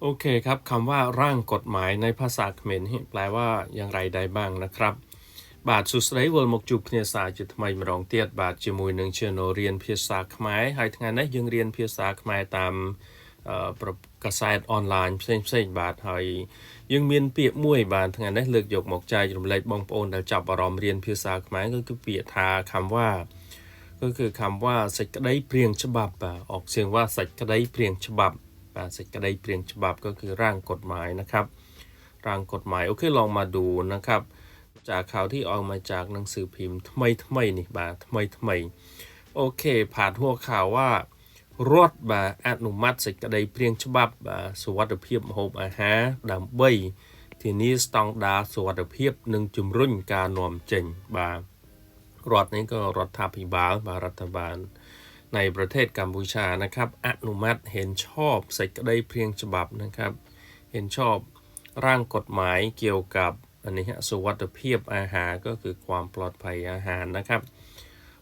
โอเคครับคำว่าร่างกฎหมายในภาษาเขมรนี่แปลว่าอย่างไรได้บ้างนะครับ បាទសួស្តីវិលមកជួបគ្នាសាជាថ្មីម្ដងទៀតបាទជាមួយនឹង Channel រៀនភាសាខ្មែរហើយថ្ងៃនេះយើងរៀនភាសាខ្មែរតាមអឺប្រកាសែតអនឡាញផ្សេងផ្សេងៗបាទហើយយើងមានពាក្យមួយបាទថ្ងៃនេះលើកយកមកចែករំលែកបងប្អូនដែលចាប់អារម្មណ៍រៀនភាសាខ្មែរក៏គឺពាក្យថាคำว่าก็คือคำว่าសេចក្តីព្រៀងច្បាប់បាទออกเสียงว่าសេចក្តីព្រៀងច្បាប់ การเสร็จก็ได้เลี่ยนฉบับก็คือร่างกฎหมายนะครับ ร่างกฎหมายโอเคลองมาดูนะครับ จากข่าวที่ออกมาจากหนังสือพิมพ์ทำไมทำไมนี่บาทำไมทำไมโอเค ผ่านหัวข่าวว่ารถบาอนุมัติเสร็จก็ได้เลี่ยนฉบับบาสวัสดิภาพโฮมอาหารดำใบทีนี้สตองดาสวัสดิภาพหนึ่งจุมรุ่นการนอมเจงบารถนี้ก็รัฐาพิบาลบารัฐบาล ในประเทศกัมพูชานะครับ อนุมัติเห็นชอบใส่กระไดเพียงฉบับนะครับ เห็นชอบร่างกฎหมายเกี่ยวกับอันนี้ฮะสวัสดิเพียบอาหารก็คือความปลอดภัยอาหารนะครับ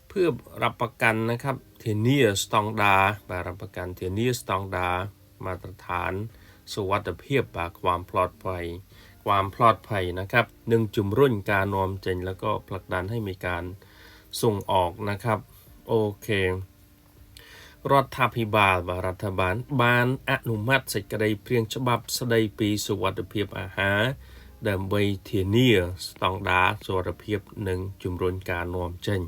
เพื่อรับประกันนะครับเทเนียสตองดาบรับประกันเทเนียสตองดา มาตรฐานสวัตเพียบบาความปลอดภัย ความปลอดภัยนะครับหนึ่งจุมรุ่นการนอมเจนแล้วก็ผลักดันให้มีการส่งออกนะครับ โอเค รัฐาภิบาลบารัฐบาลบานอนุมัติเสกได้เพียงฉบับสดายปีสวัสดิภาพอาหารดำเบเทียเนียสตองดาสวัสดิภาพหนึ่งจุมรนการนอมเจน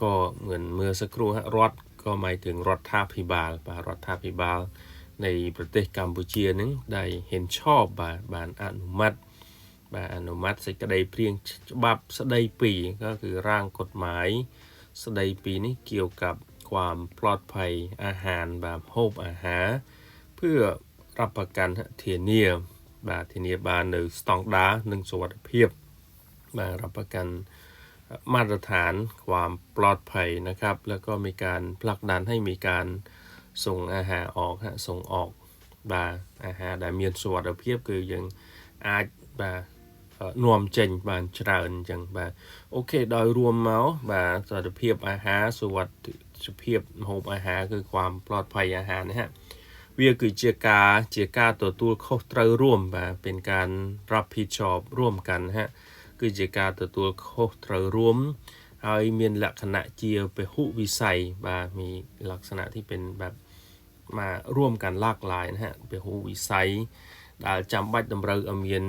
ก็เหมือนเมื่อสักครู่ฮะรัฐก็หมายถึงรัฐาภิบาลบารัฐาภิบาลในประเทศกัมพูชีนั้นได้เห็นชอบบาบานอนุมัติบาอนุมัติเสกได้เพียงฉบับสดายปีก็คือร่างกฎหมายสดายปีนี้เกี่ยวกับ ความปลอดภัยอาหารแบบโฮบอาหาร เพื่อรับประกันเทียเนียបាទធានាបាននៅស្តង់ដារនិងសុវត្ថិភាពបាទรับประกันมาตรฐานความปลอดภัยนะครับ แล้วก็มีการผลักดันให้มีการส่งอาหารออกฮะส่งออกបាទអាហារដែលមានសុវត្ថិភាពគឺយើងអាចបាទអឺនាំចេញបានច្រើនអញ្ចឹងបាទអូខេដោយរួមមកបាទសុខភាពអាហារសុវត្ថិ ភាពម្ហូបអាហារគឺความปลอดภัยអាហារណាហะ វាគឺជាការជាការទទួលខុសត្រូវរួមបាទเป็นการรับผิดชอบร่วมกันนะฮะគឺជាការទទួលខុសត្រូវរួម ហើយមានលក្ខណៈជាពហុវិស័យបាទมีลักษณะที่เป็นแบบมาร่วมกันหลากหลายนะฮะពហុវិស័យដែលចាំបាច់តម្រូវឲ្យមាន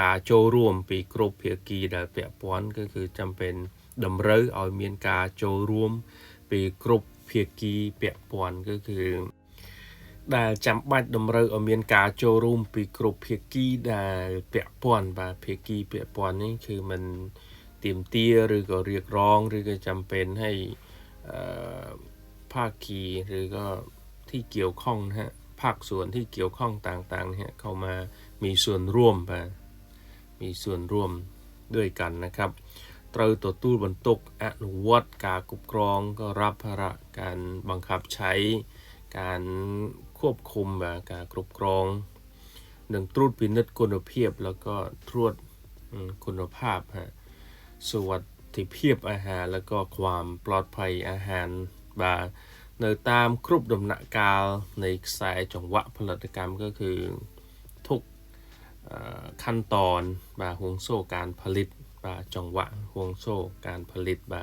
ការចូលរួមពីគ្រប់ភាគីដែលពាក់ព័ន្ធគឺគឺចាំเป็นតម្រូវឲ្យមានការចូលរួម ពីគ្រប់ភាគីពាក់ព័ន្ធគឺគឺ ដែលចាំបាច់តម្រូវឲ្យមានការចូលរួមពីគ្រប់ភាគីដែលពាក់ព័ន្ធបាទភាគីពាក់ព័ន្ធនេះគឺมันទៀមទាឬក៏រៀបរងឬក៏ចាំเป็นให้អឺภาคีหรือก็ที่เกี่ยวข้องนะฮะภาคส่วนที่เกี่ยวข้องต่างๆเนี่ยเข้ามามีส่วนร่วมបាទมีส่วนร่วมด้วยกันนะครับ ត្រូវទទួលបន្ទុកអនុវត្តការគ្រប់គ្រងក៏รับภาระการบังคับใช้ การควบคุมแบบการគ្រប់គ្រងនិងត្រួតពិនិត្យគុណភាព แล้วก็ត្រួតอืมคุณภาพฮะสุวัสดิភាពអាហារแล้วก็ความปลอดภัยអាហារបាទនៅតាមគ្រប់ដំណាក់កាលនៃខ្សែចង្វាក់ផលិតកម្មក៏คือทุกเอ่อขั้นตอนបាទห่วงโซ่การผลิต ่าจังหวะห่วงโซ่การผลิตบ่า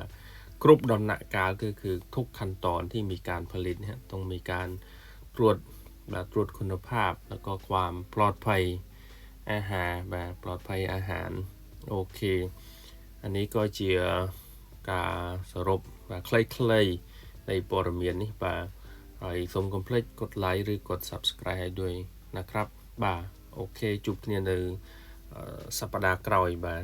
กรุบดำหนักการก็คือทุกขั้นตอนที่มีการผลิตเนี่ยต้องมีการตรวจบบตรวจคุณภาพ แล้วก็ความปลอดภัยอาหารบบปลอดภัยอาหารโอเค อันนี้ก็เจียการสรุปบบคล้ายๆในปรเมียนนี่บ่าไอสมคอมเพล็กกดไลค์หรือกด subscribe ด้วยนะครับบ่าโอเค จุบเนี่ยในสัปดาห์กรอยบ่า